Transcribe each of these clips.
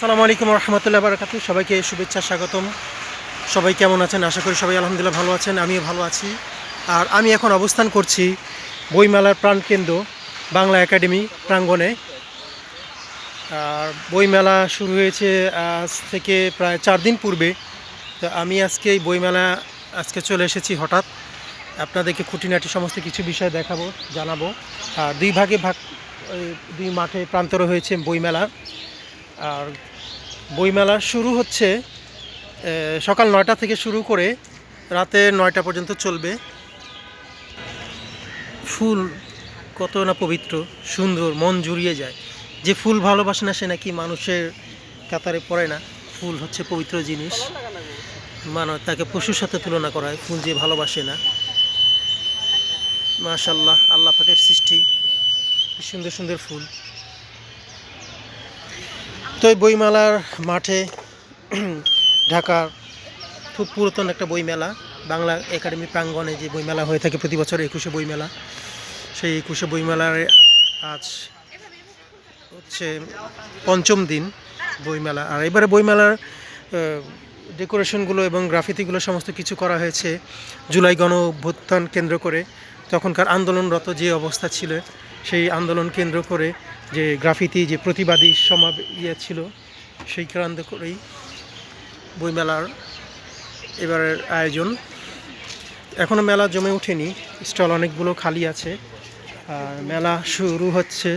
আসসালামু আলাইকুম রহমতুল্লাহ বারকাতু সবাইকে শুভেচ্ছা, স্বাগতম। সবাই কেমন আছেন? আশা করি সবাই আলহামদুলিল্লাহ ভালো আছেন, আমিও ভালো আছি। আর আমি এখন অবস্থান করছি বইমেলার প্রাণকেন্দ্র, বাংলা একাডেমি প্রাঙ্গণে। আর বইমেলা শুরু হয়েছে আজ থেকে প্রায় চার দিন পূর্বে। তো আমি আজকে এই বইমেলা, আজকে চলে এসেছি হঠাৎ। আপনাদেরকে খুঁটিনাটি সমস্ত কিছু বিষয় দেখাবো, জানাব। আর দুই ভাগে ভাগ দুই মাঠে প্রান্তর হয়েছে বইমেলা। আর বইমেলা শুরু হচ্ছে সকাল নয়টা থেকে শুরু করে রাতে নয়টা পর্যন্ত চলবে। ফুল কত না পবিত্র, সুন্দর, মন জুড়িয়ে যায়। যে ফুল ভালোবাসে না সে নাকি মানুষের কাতারে পড়ে না। ফুল হচ্ছে পবিত্র জিনিস। মানে তাকে পশুর সাথে তুলনা করা হয়, ফুল যে ভালোবাসে না। মাশাল্লাহ আল্লাহ পাকের সৃষ্টি। সুন্দর সুন্দর ফুল। তো এই বইমেলার মাঠে ঢাকার খুব পুরাতন একটা বইমেলা, বাংলা একাডেমি প্রাঙ্গণে যে বইমেলা হয়ে থাকে প্রতি বছর একুশে বইমেলা। সেই একুশে বইমেলার আজ হচ্ছে পঞ্চম দিন বইমেলা। আর এবারে বইমেলার ডেকোরেশনগুলো এবং গ্রাফিতিগুলো সমস্ত কিছু করা হয়েছে জুলাই গণ অভ্যুত্থান কেন্দ্র করে। তখনকার আন্দোলনরত যে অবস্থা ছিল, সেই আন্দোলন কেন্দ্র করে যে গ্রাফিতি, যে প্রতিবাদী সমাব ইয়ে ছিল, সেই কেন্দ্র করেই বইমেলার এবারের আয়োজন। এখনও মেলা জমে ওঠেনি, স্টল অনেকগুলো খালি আছে। আর মেলা শুরু হচ্ছে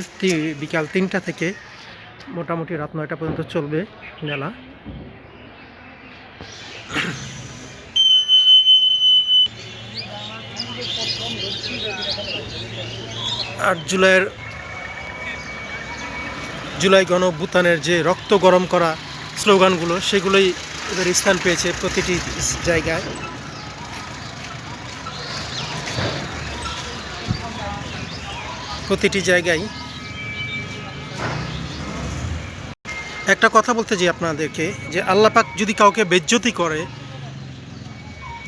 বিকাল তিনটা থেকে, মোটামুটি রাত নয়টা পর্যন্ত চলবে মেলা। আট জুলাইয়ের জুলাই গণ অভ্যুত্থানের যে রক্ত গরম করা স্লোগানগুলো, সেগুলোই এদের স্থান পেয়েছে প্রতিটি জায়গায়। প্রতিটি জায়গায়। একটা কথা বলতে যে আপনাদেরকে, যে আল্লাপাক যদি কাউকে বেজ্জতি করে,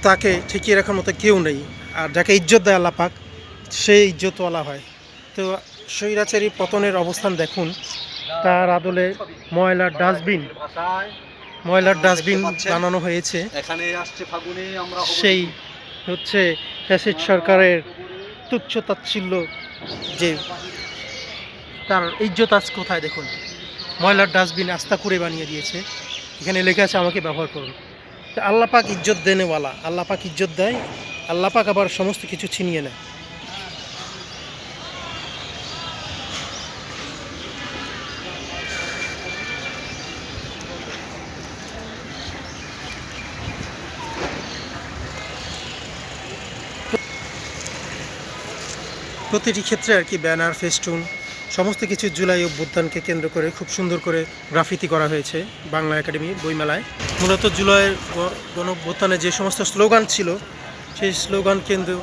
তাকে ঠেকিয়ে রাখার মতো কেউ নেই। আর যাকে ইজ্জত দেয় আল্লাপাক সে ইজ্জতওয়ালা হয়। তো স্বৈরাচারী পতনের অবস্থান দেখুন। তার আদলে ময়লার ডাস্টবিন ময়লার ডাস্টবিন বানানো হয়েছে। সেই হচ্ছে ফ্যাসিড সরকারের তুচ্ছ তাচ্ছিল্য যে তার ইজ্জত আজ কোথায় দেখুন। ময়লার ডাস্টবিন আস্তা করে বানিয়ে দিয়েছে। এখানে লেখা আছে আমাকে ব্যবহার করুন। আল্লাপাক ইজ্জত দেনেওয়ালা আল্লাপাক ইজ্জত দেয় আল্লাপাক আবার সমস্ত কিছু ছিনিয়ে নেয়। প্রতিটি ক্ষেত্রে আর কি ব্যানার, ফেস্টুন, সমস্ত কিছু জুলাই অভ্যুত্থানকে কেন্দ্র করে, খুব সুন্দর করে গ্রাফিতি করা হয়েছে বাংলা একাডেমি বইমেলায়। মূলত জুলাইয়ের গণ অভ্যুত্থানে যে সমস্ত স্লোগান ছিল, সেই স্লোগান কেন্দ্র,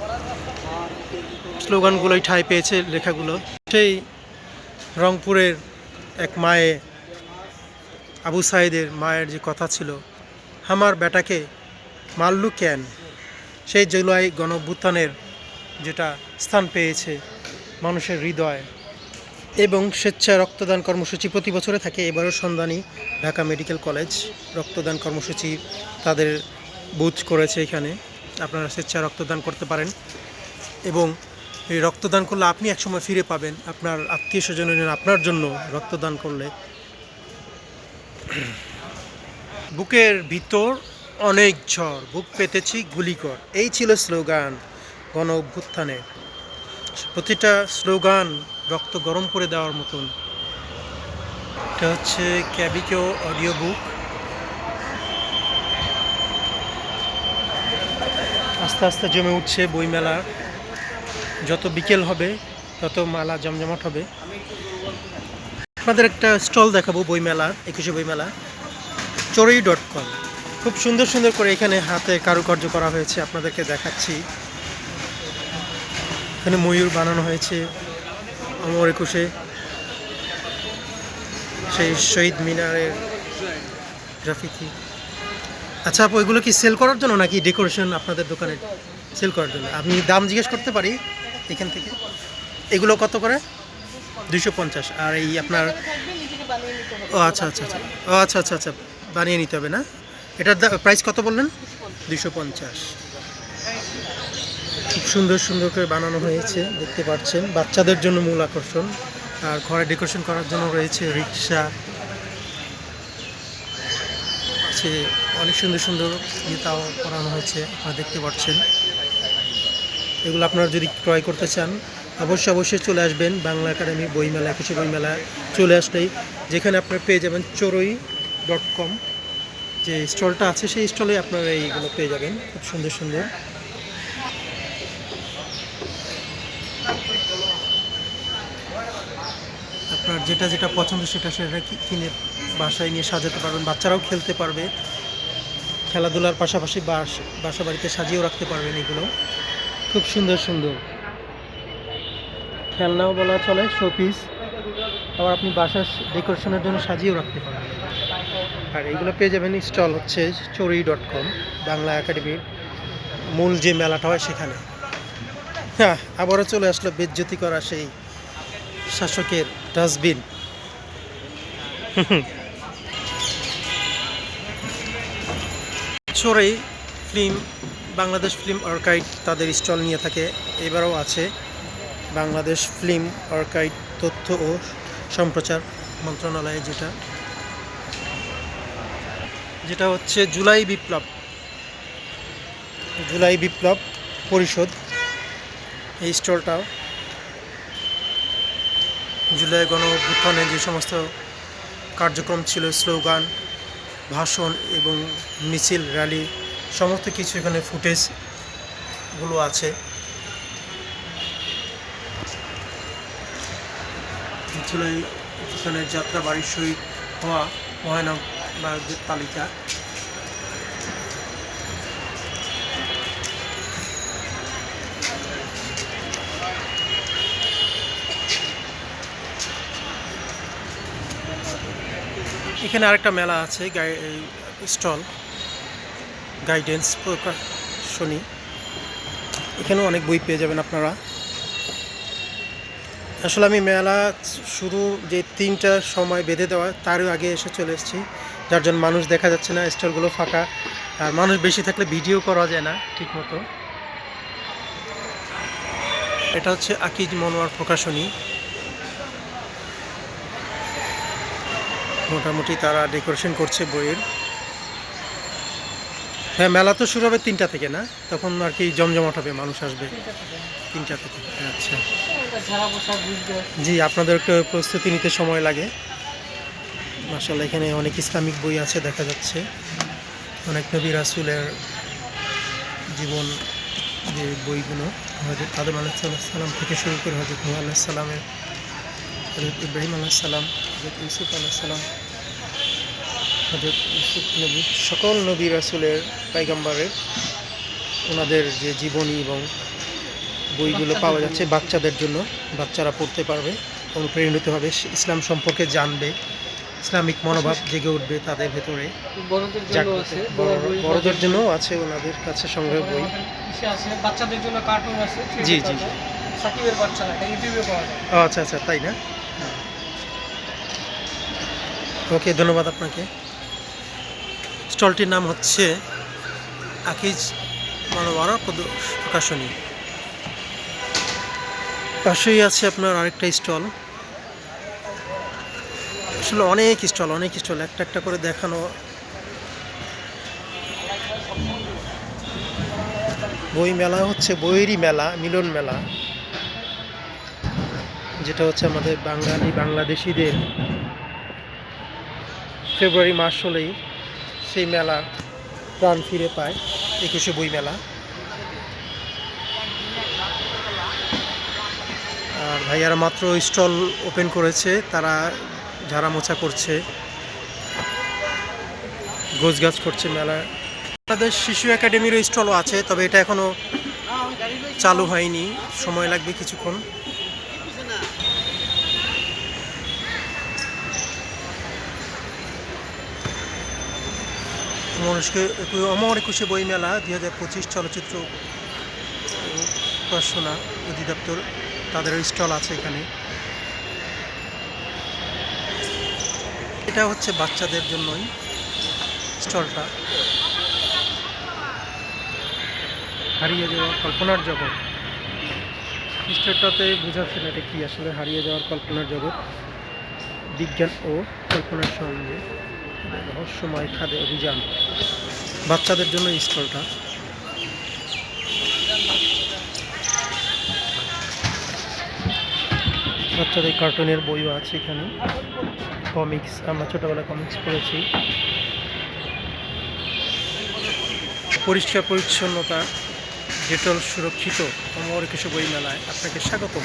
স্লোগানগুলোই ঠাঁই পেয়েছে লেখাগুলো। সেই রংপুরের এক মায়ে, আবু সাইদের মায়ের যে কথা ছিল আমার বেটাকে মাল্লু ক্যান সেই জুলাই গণ অভ্যুত্থানের যেটা স্থান পেয়েছে মানুষের হৃদয়। এবং স্বেচ্ছা রক্তদান কর্মসূচি প্রতি বছরে থাকে। এবারও সন্ধানী ঢাকা মেডিকেল কলেজ রক্তদান কর্মসূচি তাদের বুথ করেছে এখানে। আপনারা স্বেচ্ছা রক্তদান করতে পারেন। এবং এই রক্তদান করলে আপনি একসময় ফিরে পাবেন। আপনার আত্মীয় স্বজনের আপনার জন্য রক্তদান করলে। বুকের ভিতর অনেক ঝড়, বুক পেতেছি গুলিকর এই ছিল স্লোগান। গণ অভ্যুত্থানে প্রতিটা স্লোগান রক্ত গরম করে দেওয়ার মতন। এটা হচ্ছে ক্যাবিকো অডিও বুক। আস্তে আস্তে জমে উঠছে বইমেলা। যত বিকেল হবে, তত মালা জমজমাট হবে। আপনাদের একটা স্টল দেখাবো বইমেলার একুশে বইমেলা। চড়ুই ডট কম। খুব সুন্দর সুন্দর করে এখানে হাতে কারুকার্য করা হয়েছে, আপনাদেরকে দেখাচ্ছি। এখানে ময়ূর বানানো হয়েছে অমর একুশে। সেই শহীদ মিনারের গ্রাফিতি। আচ্ছা আপু, এগুলো কি সেল করার জন্য নাকি ডেকোরেশন আপনাদের দোকানে সেল করার জন্য? আপনি দাম জিজ্ঞেস করতে পারি এখান থেকে। এগুলো কত করে? দুইশো পঞ্চাশ। আর এই আপনার ও আচ্ছা আচ্ছা আচ্ছা। ও আচ্ছা আচ্ছা আচ্ছা। বানিয়ে নিতে হবে না? এটার প্রাইস কত বললেন? দুশো পঞ্চাশ। সুন্দর সুন্দর করে বানানো হয়েছে, দেখতে পাচ্ছেন। বাচ্চাদের জন্য মূল আকর্ষণ। আর ঘরে ডেকোরেশন করার জন্য রয়েছে রিক্সা। আছে অনেক সুন্দর সুন্দর ইয়েটাও করানো হয়েছে, আপনারা দেখতে পাচ্ছেন। এগুলো আপনারা যদি ক্রয় করতে চান, অবশ্যই অবশ্যই চলে আসবেন বাংলা একাডেমি বইমেলা, একুশে বইমেলা চলে আসলেই। যেখানে আপনারা পেয়ে যাবেন চড়ুই ডট কম যে স্টলটা আছে, সেই স্টলে আপনারা এইগুলো পেয়ে যাবেন। খুব সুন্দর সুন্দর। আপনার যেটা যেটা পছন্দ সেটা সেটা কিনে বাসায় নিয়ে সাজাতে পারবেন। বাচ্চারাও খেলতে পারবে। খেলাধুলার পাশাপাশি বাস বাসা বাড়িতে সাজিয়েও রাখতে পারবেন এগুলো। খুব সুন্দর সুন্দর। খেলনাও বলা চলে শোপিস আবার আপনি বাসার ডেকোরেশনের জন্য সাজিয়েও রাখতে পারবেন। আর এইগুলো পেয়ে যাবেন স্টল হচ্ছে চড়ি ডট কম বাংলা একাডেমির মূল যে মেলাটা হয় সেখানে। হ্যাঁ আবারও চলে আসলো বেজ্জতি করা সেই শাসকের ডাস্টবিন। চোরেই ফিল্ম, বাংলাদেশ ফিল্ম আর্কাইড তাদের স্টল নিয়ে থাকে, এবারও আছে বাংলাদেশ ফিল্ম আর্কাইড তথ্য ও সম্প্রচার মন্ত্রণালয়ে যেটা। যেটা হচ্ছে জুলাই বিপ্লব। জুলাই বিপ্লব পরিষদ, এই স্টলটাও জুলাই গণ অভ্যুত্থানে যে সমস্ত কার্যক্রম ছিল, স্লোগান, ভাষণ এবং মিছিল, র্যালি, সমস্ত কিছু এখানে ফুটেজগুলো আছে। জুলাই অভ্যুত্থানের যাত্রা বাড়ির শহীদ হওয়া মহানগরদের তালিকা। এখানে আরেকটা মেলা আছে স্টল, গাইডেন্স প্রকাশনী। এখানেও অনেক বই পেয়ে যাবেন আপনারা। আসলে আমি মেলা শুরু যে তিনটার সময় বেঁধে দেওয়া তারও আগে এসে চলে এসেছি। যার জন্য মানুষ দেখা যাচ্ছে না, স্টলগুলো ফাঁকা। আর মানুষ বেশি থাকলে ভিডিও করা যায় না ঠিক মতো এটা হচ্ছে আকিজ মনোয়ার প্রকাশনী। মোটামুটি তারা ডেকোরেশন করছে বইয়ের। হ্যাঁ মেলা তো শুরু হবে তিনটা থেকে না? তখন আর কি জমজমাট হবে, মানুষ আসবে। তিনটা থেকে আচ্ছা। বসা বুঝবে জি, আপনাদের একটু প্রস্তুতি নিতে সময় লাগে। মাসাল্লাহ এখানে অনেক ইসলামিক বই আছে, দেখা যাচ্ছে। অনেক নবী রাসুলের জীবন যে বইগুলো হজরত আদম আলাহিসাল্লাম থেকে শুরু করে হজরত নুহ আল্লাহ সাল্লামের হজরত ইব্রাহিম আল্লাহ সাল্লাম হজরত ইউসুফ আল্লাহ সাল্লাম হজরত ইউসুফ নবী। সকল নবী রাসুলের পাইগাম্বারের ওনাদের যে জীবনী এবং বইগুলো পাওয়া যাচ্ছে বাচ্চাদের জন্য বাচ্চারা পড়তে পারবে অনুপ্রাণিত হবে। ইসলাম সম্পর্কে জানবে ইসলামিক মনোভাব জেগে উঠবে তাদের ভেতরে। বড়দের জন্য আছে বড়- বড়দের জন্য আছে ওনাদের কাছে সংগ্রহ বই। আছে বাচ্চাদের জন্য কার্টুন আছে জি, জি, আচ্ছা আচ্ছা তাই না? ওকে ধন্যবাদ আপনাকে। স্টলটির নাম হচ্ছে আকিজ মানবারা প্রকাশনী। পাশেই আছে আপনার আরেকটা স্টল। আসলে অনেক স্টল অনেক স্টল, একটা একটা করে দেখানো। বই মেলা হচ্ছে, বইয়েরই মেলা, মিলন মেলা। যেটা হচ্ছে আমাদের বাঙালি, বাংলাদেশিদের ফেব্রুয়ারি মাস হলেই। সেই মেলা প্রাণ ফিরে পায়, একুশে বই মেলা। আর ভাইয়ারা মাত্র স্টল ওপেন করেছে, তারা ঝাড়া মোছা করছে, গোছগাছ করছে মেলা। আমাদের শিশু একাডেমিরও স্টলও আছে, তবে এটা এখনও চালু হয়নি, সময় লাগবে কিছুক্ষণ। মানুষকে অমর একুশে বই মেলা দুই হাজার পঁচিশ চলচ্চিত্র প্রকাশনা অধিদপ্তর তাদের স্টল আছে এখানে। এটা হচ্ছে বাচ্চাদের জন্যই স্টলটা। হারিয়ে যাওয়া কল্পনার জগৎ। স্টোরটাতে বোঝাচ্ছে না এটা কি, আসলে হারিয়ে যাওয়ার কল্পনার জগৎ। বিজ্ঞান ও কল্পনার সঙ্গে। রহস্যময় খাদে অভিযান। বাচ্চাদের জন্য স্টলটা। বাচ্চাদের কার্টুনের বইও আছে এখানে। কমিক্স, আমরা ছোটোবেলায় কমিক্স পড়েছি। পরিষ্কার পরিচ্ছন্নতা, ডেটল সুরক্ষিত অমর কিছু বই মেলায় আপনাকে স্বাগতম।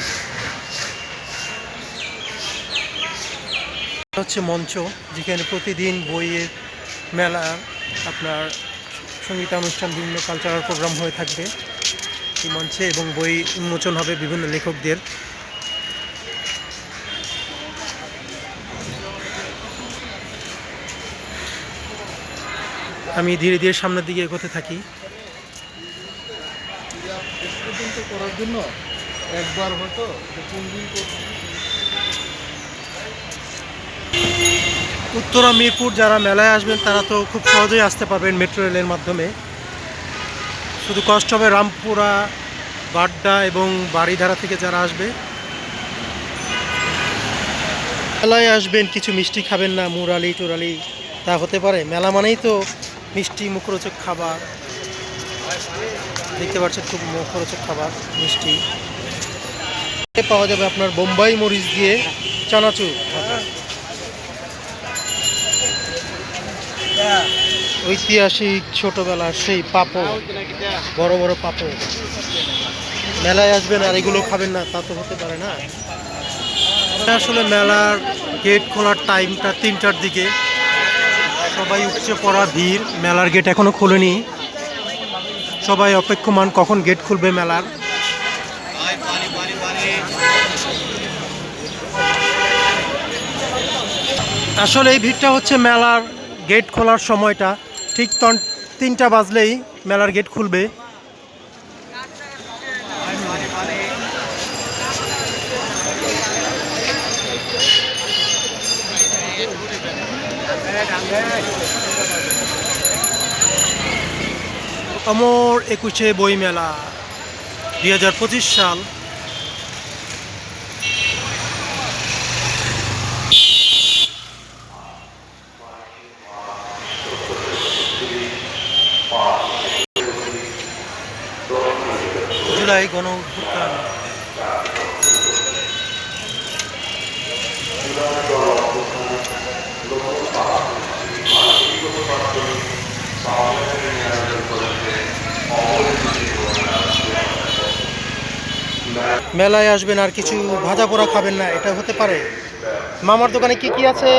হচ্ছে মঞ্চ, যেখানে প্রতিদিন বইয়ের মেলা, আপনার সঙ্গীতানুষ্ঠান, বিভিন্ন কালচারাল প্রোগ্রাম হয়ে থাকবে এই মঞ্চে এবং বই উন্মোচন হবে বিভিন্ন লেখকদের। আমি ধীরে ধীরে সামনের দিকে এগোতে থাকি। করার জন্য একবার হয়তো উত্তরা মিরপুর যারা মেলায় আসবেন, তারা তো খুব সহজেই আসতে পারবেন মেট্রো রেলের মাধ্যমে। শুধু কষ্ট হবে রামপুরা, বাড্ডা এবং বাড়িধারা থেকে যারা আসবে। মেলায় আসবেন, কিছু মিষ্টি খাবেন না, মুরালি, টুরালি, তা হতে পারে। মেলা মানেই তো মিষ্টি, মুখরোচক খাবার। দেখতে পাচ্ছেন খুব মুখরোচক খাবার, মিষ্টি। পাওয়া যাবে আপনার বোম্বাই মরিচ দিয়ে চানাচুর। ঐতিহাসিক ছোটবেলার সেই পাপড়, বড় বড় পাপড়। মেলায় আসবেন আর এগুলো খাবেন না, তা তো হতে পারে না। আসলে মেলার গেট খোলার টাইমটা তিনটার দিকে। সবাই উপচে পড়া ভিড়, মেলার গেট এখনও খোলেনি। সবাই অপেক্ষমান কখন গেট খুলবে মেলার। আসলে এই ভিড়টা হচ্ছে মেলার গেট খোলার সময়টা ঠিক তিনটা বাজলেই মেলার গেট খুলবে। অমর একুশে বইমেলা, দুই হাজার পঁচিশ সাল। জুলাই গণ অভ্যুত্থান মেলায় আসবেন আর কিছু ভাজা পোড়া খাবেন না, এটা হতে পারে। মামার দোকানে কি কি আছে?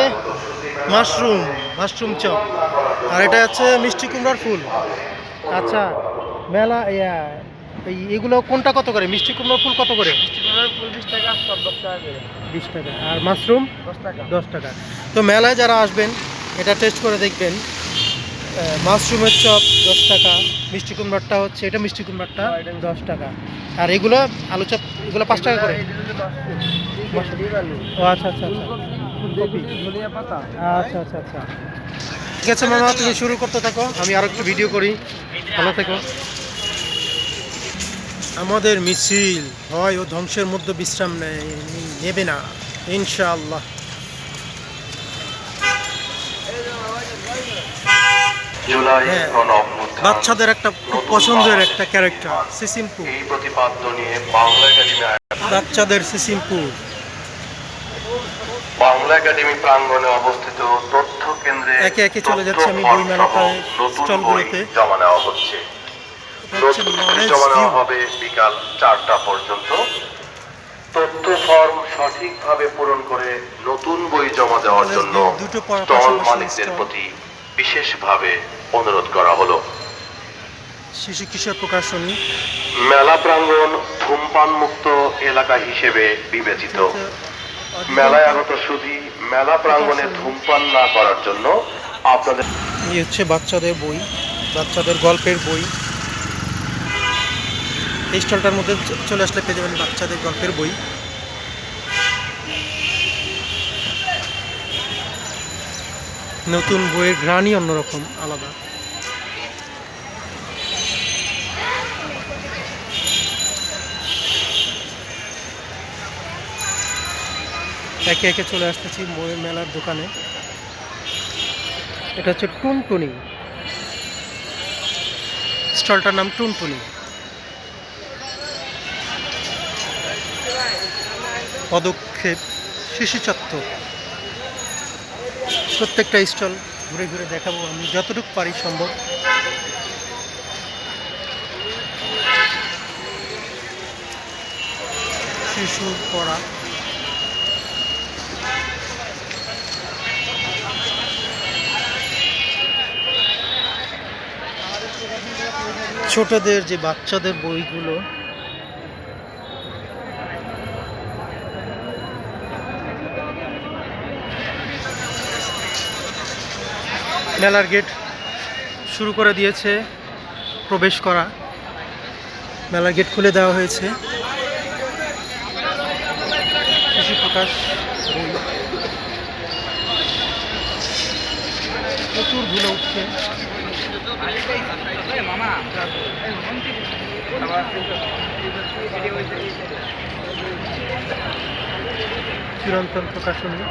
Mushroom mushroom chop. আর এটা আছে মিষ্টি কুমড়ার ফুল। আচ্ছা মেলা, ইয়া এই এগুলো কোনটা কত করে? মিষ্টি কুমড়ার ফুল কত করে? পঁচিশ টাকা দশ টাকা করে। বিশ টাকা। আর মাশরুম? দশ টাকা। দশ টাকা। তো মেলায় যারা আসবেন এটা টেস্ট করে দেখবেন। মাশরুমের চপ দশ টাকা মিষ্টি কুমড়ারটা হচ্ছে এটা মিষ্টি কুমড়ারটা দশ টাকা। আর এগুলো আলু চপ এগুলো পাঁচ টাকা করে? ও আচ্ছা আচ্ছা আচ্ছা। ফুলকপি আচ্ছা আচ্ছা আচ্ছা। ঠিক আছে মামা তুমি শুরু করতে থাকো। আমি আরও একটু ভিডিও করি। ভালো থেকো। আমাদের মিছিল হয় ও ধ্বংসের মধ্যে বিশ্রাম নেবে না ইনশাআল্লাহ। হ্যাঁ। বাচ্চাদের একটা খুব পছন্দের একটা ক্যারেক্টার সিসিমপুর বাচ্চাদের সিসিমপুর বাংলা একাডেমি প্রাঙ্গণে অবস্থিত তথ্য কেন্দ্রে একে একে চলে যাচ্ছে আমি নতুন স্টলগুলোতে। জমা নেওয়া হচ্ছে। জমা নেওয়া view। হবে বিকাল চারটা পর্যন্ত। তথ্য ফর্ম সঠিকভাবে পূরণ করে নতুন বই জমা দেওয়ার জন্য স্টল মালিকদের প্রতি বিশেষভাবে অনুরোধ করা হলো। শিশু কিশোর প্রকাশনী মেলা প্রাঙ্গণ ধূমপান মুক্ত এলাকা হিসেবে বিবেচিত। মেলায় আগত শুধু মেলা প্রাঙ্গণে ধূমপান না করার জন্য আপনাদের এই হচ্ছে বাচ্চাদের বই বাচ্চাদের গল্পের বই। এই স্টলটার মধ্যে চলে আসলে পেয়ে যাবেন বাচ্চাদের গল্পের বই। নতুন বইয়ের ঘ্রাণই অন্যরকম, আলাদা। একে একে চলে আসতেছি বইয়ের মেলার দোকানে। এটা হচ্ছে টুনটুনি। স্টলটার নাম টুনটুনি। পদক্ষেপ শিশু চত্বর প্রত্যেকটা স্টল ঘুরে ঘুরে দেখাবো আমি যতটুকু পারি সম্ভব। শিশু, পড়া। ছোটদের যে বাচ্চাদের বইগুলো মেলার গেট শুরু করে দিয়েছে প্রবেশ করা। মেলার গেট খুলে দেওয়া হয়েছে। শিশু প্রকাশ প্রচুর ধুলো উঠছে। চিরন্তন প্রকাশনী।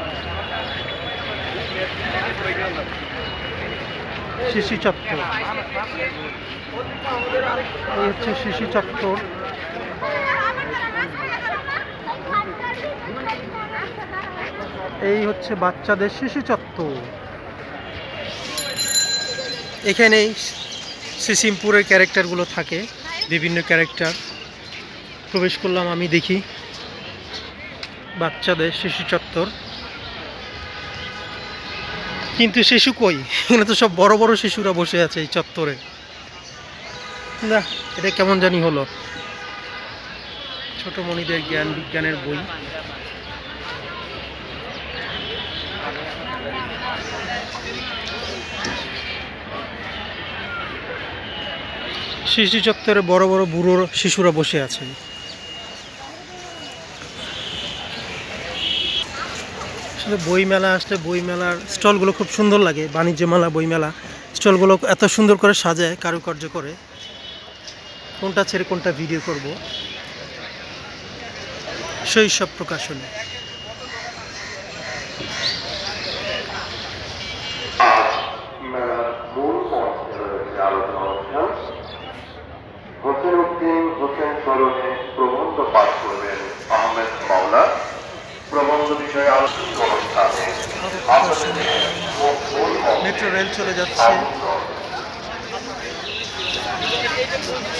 শিশু চত্বর। এই হচ্ছে শিশু চত্বর। এই হচ্ছে বাচ্চাদের শিশু চত্বর। এখানেই সিসিমপুরের ক্যারেক্টারগুলো থাকে, বিভিন্ন ক্যারেক্টার। প্রবেশ করলাম আমি, দেখি। বাচ্চাদের শিশু চত্বর। কিন্তু শিশু কই? এখানে তো সব বড় বড় শিশুরা বসে আছে এই চত্বরে। না, এটা কেমন জানি হলো। ছোট মণিদের জ্ঞান বিজ্ঞানের বই। শিশু চত্বরে বড় বড় বুড়ো শিশুরা বসে আছে। আসলে বই মেলা আসলে বই মেলার স্টলগুলো খুব সুন্দর লাগে, বাণিজ্য মেলা বই মেলা স্টলগুলো এত সুন্দর করে সাজায়, কারুকার্য করে। কোনটা ছেড়ে কোনটা ভিডিও করব। প্রকাশনী। অনুষ্ঠান। হোসেন হোসেন প্রবন্ধ পাঠ করবেন আহমেদ মাওলা। প্রবন্ধ বিষয়ে আলোচনা অনুষ্ঠানে আপনাদের মূল মঞ্চে মেট্রো রেল চলে যাচ্ছে।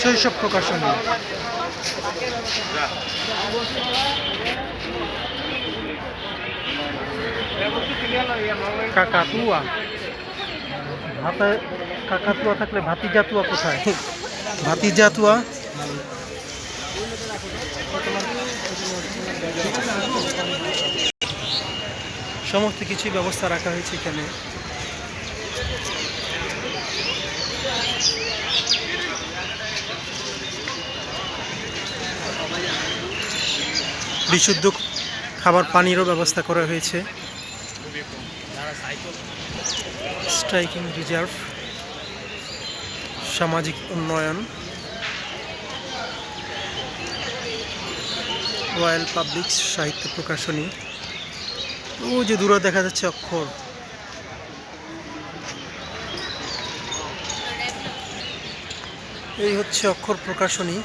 শৈশব প্রকাশনী। কাকাতুয়া। ভাতে কাকাতুয়া থাকলে ভাতিজাতুয়া কোথায়? ভাতিজাতুয়া। সমস্ত কিছুই ব্যবস্থা রাখা হয়েছে এখানে। বিশুদ্ধ খাবার পানিরও ব্যবস্থা করা হয়েছে। স্ট্রাইকিং রিজার্ভ সামাজিক উন্নয়ন রয়্যাল পাবলিক সাহিত্য প্রকাশনী। ও যে দূরে দেখা যাচ্ছে অক্ষর। এই হচ্ছে অক্ষর প্রকাশনী।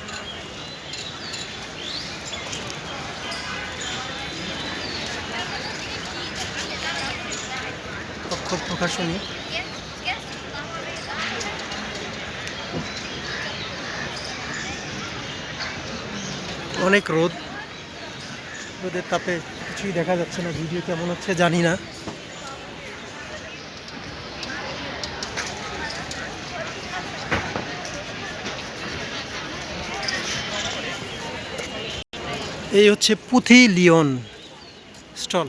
প্রকাশনী অনেক রোদ। রোদের তাপে কিছুই দেখা যাচ্ছে না, ভিডিও কেমন হচ্ছে জানি না। এই হচ্ছে পুঁথি লিওন স্টল।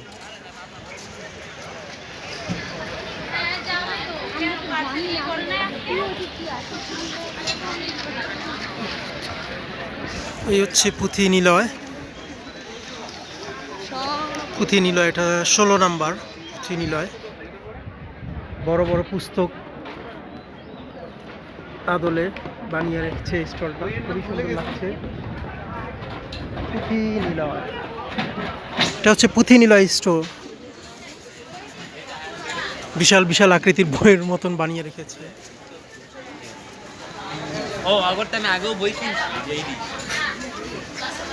এই হচ্ছে পুঁথি নিলয়। পুঁথি নিলয় এটা ষোলো নাম্বার পুঁথি নিলয়। বড় বড় পুস্তক আদলে বানিয়ে রেখেছে স্টলটা। খুবই সুন্দর লাগছে। পুঁথি নিলয়। এটা হচ্ছে পুঁথি নিলয় স্টোর। বিশাল বিশাল আকৃতির বইয়ের মতন বানিয়ে রেখেছে। ও আগরটা আমি আগেও বই কিনছি এই দি ছোট বড়ি দেখি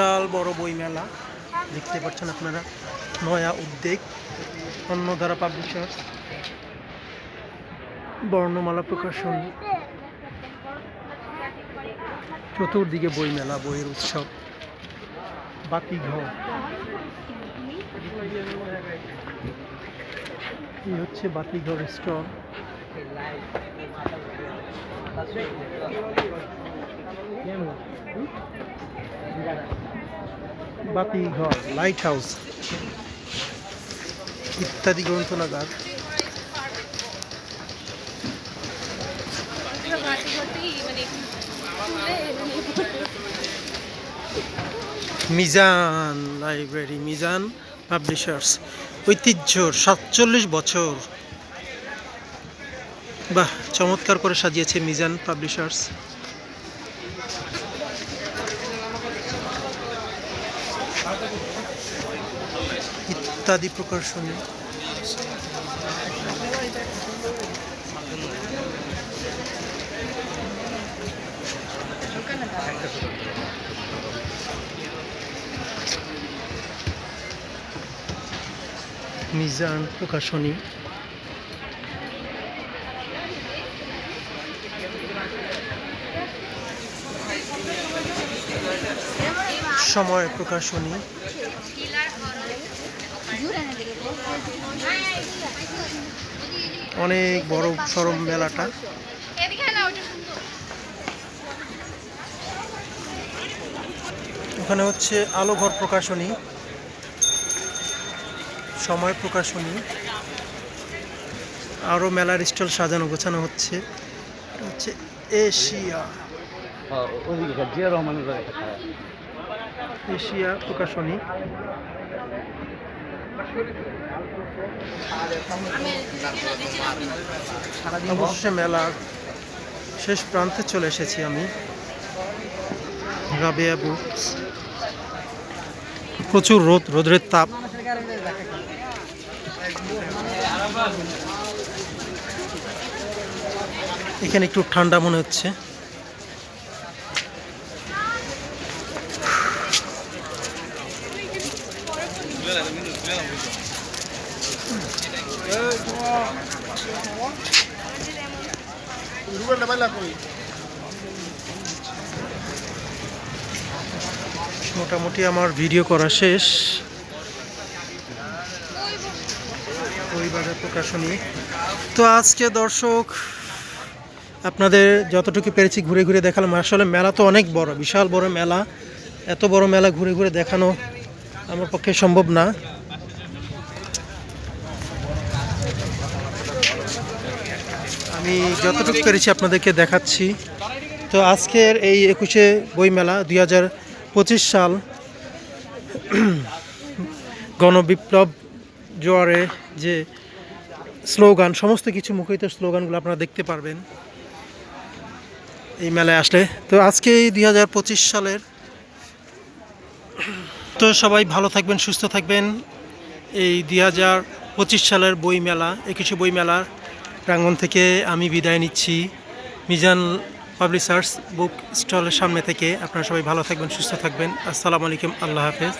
বিশাল বড় বই মেলা দেখতে পাচ্ছেন আপনারা, নয়া উদ্যোগ, অন্নধারা পাবলিশার্স বর্ণমালা প্রকাশন, চতুর্দিকে বই মেলা বইয়ের উৎসব, বাতিঘর। এই হচ্ছে বাতিঘর স্টল। বাতিঘর লাইট হাউস ইত্যাদি গ্রন্থনাগার। মিজান লাইব্রেরি, মিজান পাবলিশার্স, ঐতিহ্যর সাতচল্লিশ বছর। বাহ, চমৎকার করে সাজিয়েছে মিজান পাবলিশার্স। ইত্যাদি প্রকাশনী মিজান প্রকাশনী। সময় প্রকাশনী। অনেক বড় সরম মেলাটা। ওখানে হচ্ছে আলোঘর প্রকাশনী সময় প্রকাশনী আরও মেলার স্টল সাজানো গোছানো হচ্ছে। এটা হচ্ছে এশিয়া। রহমানের এশিয়া প্রকাশনী। অবশ্যই মেলার শেষ প্রান্তে চলে এসেছি আমি। রাবেয়া প্রচুর রোদ, রোদের তাপ। এখানে একটু ঠান্ডা মনে হচ্ছে। কই মোটামুটি আমার ভিডিও করা শেষ। বাজার প্রকাশনী। তো আজকে দর্শক, আপনাদের যতটুকু পেরেছি ঘুরে ঘুরে দেখালাম। আসলে মেলা তো অনেক বড়, বিশাল বড় মেলা। এত বড় মেলা ঘুরে ঘুরে দেখানো আমার পক্ষে সম্ভব না। আমি যতটুকু পেরেছি আপনাদেরকে দেখাচ্ছি। তো আজকের এই একুশে বইমেলা দুই হাজার পঁচিশ সাল গণবিপ্লব জোয়ারে যে স্লোগান, সমস্ত কিছু মুখরিত স্লোগানগুলো আপনারা দেখতে পারবেন। এই মেলায় আসলে। তো আজকে এই দুই হাজার পঁচিশ সালের তো সবাই ভালো থাকবেন, সুস্থ থাকবেন। এই দুই হাজার পঁচিশ সালের বই মেলা একুশে বই মেলার প্রাঙ্গণ থেকে আমি বিদায় নিচ্ছি। মিজান পাবলিশার্স বুক স্টলের সামনে থেকে আপনারা সবাই ভালো থাকবেন, সুস্থ থাকবেন। আসসালামু আলাইকুম, আল্লাহ হাফেজ।